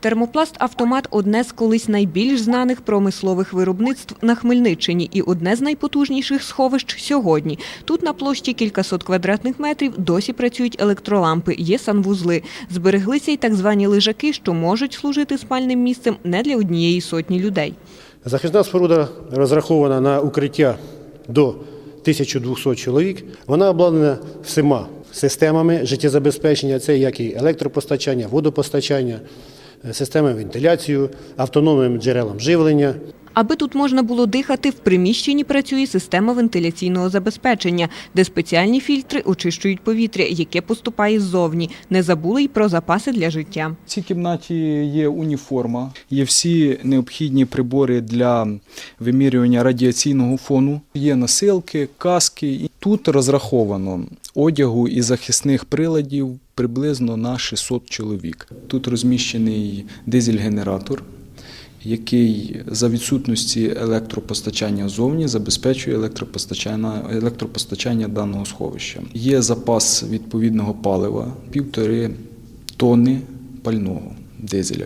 Термопласт Автомат одне з колись найбільш знаних промислових виробництв на Хмельниччині і одне з найпотужніших сховищ сьогодні. Тут на площі кількасот квадратних метрів досі працюють електролампи, є санвузли. Збереглися й так звані лежаки, що можуть служити спальним місцем не для однієї сотні людей. Захисна споруда розрахована на укриття до 1200 чоловік. Вона обладнана всіма системами життєзабезпечення. Це як і електропостачання, водопостачання, системи вентиляції, автономним джерелам живлення. Аби тут можна було дихати, в приміщенні працює система вентиляційного забезпечення, де спеціальні фільтри очищують повітря, яке поступає ззовні. Не забули й про запаси для життя. В цій кімнаті є уніформа, є всі необхідні прибори для вимірювання радіаційного фону, є носилки, каски. І тут розраховано одягу і захисних приладів приблизно на 600 чоловік. Тут розміщений дизель-генератор. Який за відсутності електропостачання зовні забезпечує електропостачання, електропостачання даного сховища. Є запас відповідного палива півтори тонни пального дизеля.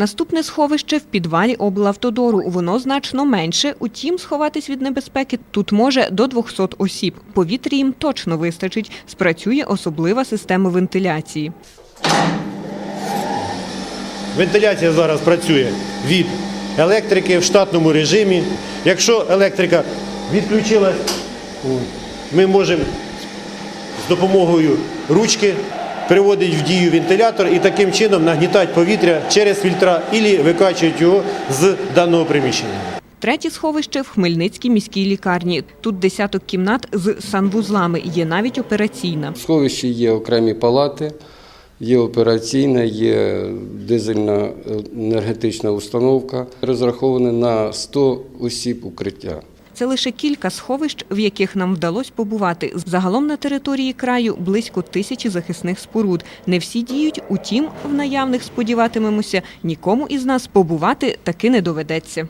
Наступне сховище в підвалі облавтодору. Воно значно менше. Утім, сховатись від небезпеки тут може до 200 осіб. Повітря їм точно вистачить. Спрацює особлива система вентиляції. Вентиляція зараз працює від електрики в штатному режимі. Якщо електрика відключилась, ми можемо з допомогою ручки приводити в дію вентилятор і таким чином нагнітати повітря через фільтра або викачують його з даного приміщення. Третє сховище в Хмельницькій міській лікарні. Тут десяток кімнат з санвузлами. Є навіть операційна. В сховищі є окремі палати, є операційна, є дизельна енергетична установка. Розраховане на 100 осіб укриття. Це лише кілька сховищ, в яких нам вдалося побувати. Загалом на території краю близько тисячі захисних споруд. Не всі діють, утім, в наявних сподіватимемося, нікому із нас побувати таки не доведеться.